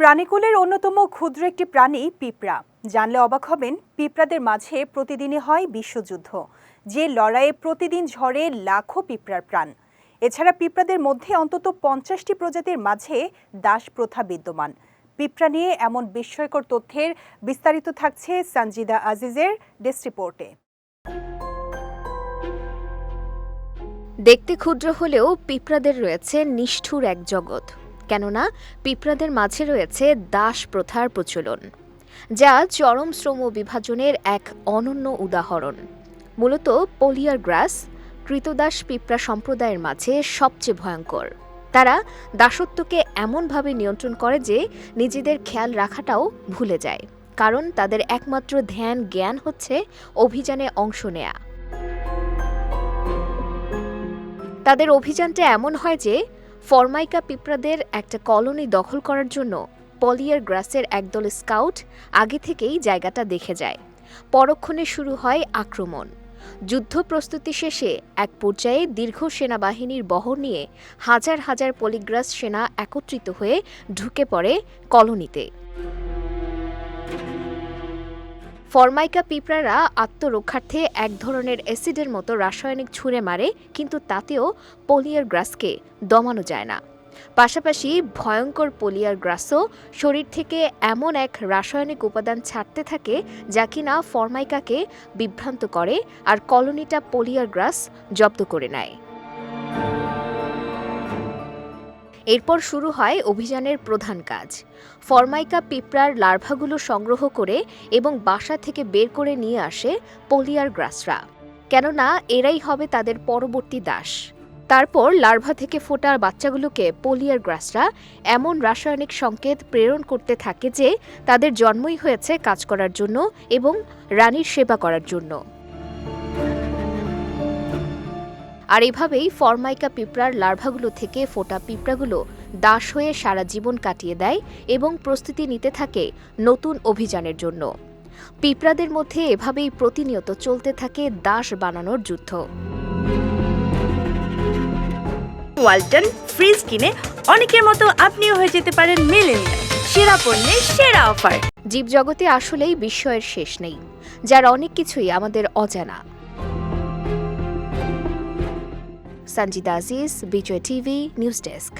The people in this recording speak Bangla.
প্রাণীকুলের অন্যতম ক্ষুদ্র একটি প্রাণী পিঁপড়া। জানলে অবাক হবেন, পিঁপড়াদের মাঝে প্রতিদিনই হয় বিশ্বযুদ্ধ, যে লড়াইয়ে প্রতিদিন ঝরে লাখো পিঁপড়ার প্রাণ। এছাড়া পিঁপড়াদের মধ্যে অন্তত পঞ্চাশটি প্রজাতির মাঝে দাস প্রথা বিদ্যমান। পিঁপড়া নিয়ে এমন বিস্ময়কর তথ্যের বিস্তারিত থাকছে সঞ্জিদা আজিজের ডেস্ক রিপোর্টে। দেখতে ক্ষুদ্র হলেও পিঁপড়াদের রয়েছে নিষ্ঠুর এক জগৎ। কেননা পিঁপড়াদের মাঝে রয়েছে দাস প্রথার প্রচলন, যা চরম শ্রম বিভাজনের এক অনন্য উদাহরণ। মূলত পলিয়ার গ্রাস কৃতদাস পিঁপড়া সম্প্রদায়ের মাঝে সবচেয়ে ভয়ঙ্কর। তারা দাসত্বকে এমনভাবে নিয়ন্ত্রণ করে যে নিজেদের খেয়াল রাখাটাও ভুলে যায়, কারণ তাদের একমাত্র ধ্যান জ্ঞান হচ্ছে অভিযানে অংশ নেয়া। তাদের অভিযানটা এমন হয় যে ফরমাইকা পিঁপড়াদের একটা কলোনি দখল করার জন্য পলিয়ার গ্রাসের একদল স্কাউট আগে থেকেই জায়গাটা দেখে যায়। পরক্ষণে শুরু হয় আক্রমণ। যুদ্ধ প্রস্তুতি শেষে এক পর্যায়ে দীর্ঘ সেনাবাহিনীর বহর নিয়ে হাজার হাজার পলিগ্রাস সেনা একত্রিত হয়ে ঢুকে পড়ে কলোনিতে। ফরমাইকা পিঁপড়ারা আত্মরক্ষার্থে এক ধরনের অ্যাসিডের মতো রাসায়নিক ছুঁড়ে মারে, কিন্তু তাতেও পোলিয়ার গ্রাসকে দমানো যায় না। পাশাপাশি ভয়ঙ্কর পোলিয়ার গ্রাসও শরীর থেকে এমন এক রাসায়নিক উপাদান ছাড়তে থাকে যা কিনা ফরমাইকাকে বিভ্রান্ত করে আর কলোনিটা পোলিয়ার গ্রাস জব্দ করে নেয়। এরপর শুরু হয় অভিযানের প্রধান কাজ। ফরমাইকা পিঁপড়ার লার্ভাগুলো সংগ্রহ করে এবং বাসা থেকে বের করে নিয়ে আসে পলিয়ার গ্রাসরা কেননা এরাই হবে তাদের পরবর্তী দাস। তারপর লার্ভা থেকে ফোটা বাচ্চাগুলোকে পলিয়ার গ্রাসরা এমন রাসায়নিক সংকেত প্রেরণ করতে থাকে যে তাদের জন্মই হয়েছে কাজ করার জন্য এবং রানীর সেবা করার জন্য। আর এভাবেই ফরমাইকা পিঁপড়ার লার্ভাগুলো থেকে ফোটা পিঁপড়াগুলো দাস হয়ে সারা জীবন কাটিয়ে দেয় এবং প্রস্তুতি নিতে থাকে নতুন অভিযানের জন্য। পিঁপড়াদের মধ্যে এভাবেই প্রতিনিয়ত চলতে থাকে দাস বানানোর যুদ্ধ। ওয়ালটন ফ্রিজ কিনে অনেকের মতো আপনিও হয়ে যেতে পারেন মিলেনিয়াল। সেরা পণ্যের সেরা অফার। জীবজগতে আসলেই বিস্ময়ের শেষ নেই। যার অনেক কিছুই আমাদের অজানা। Sanjita Aziz Bijoy TV news desk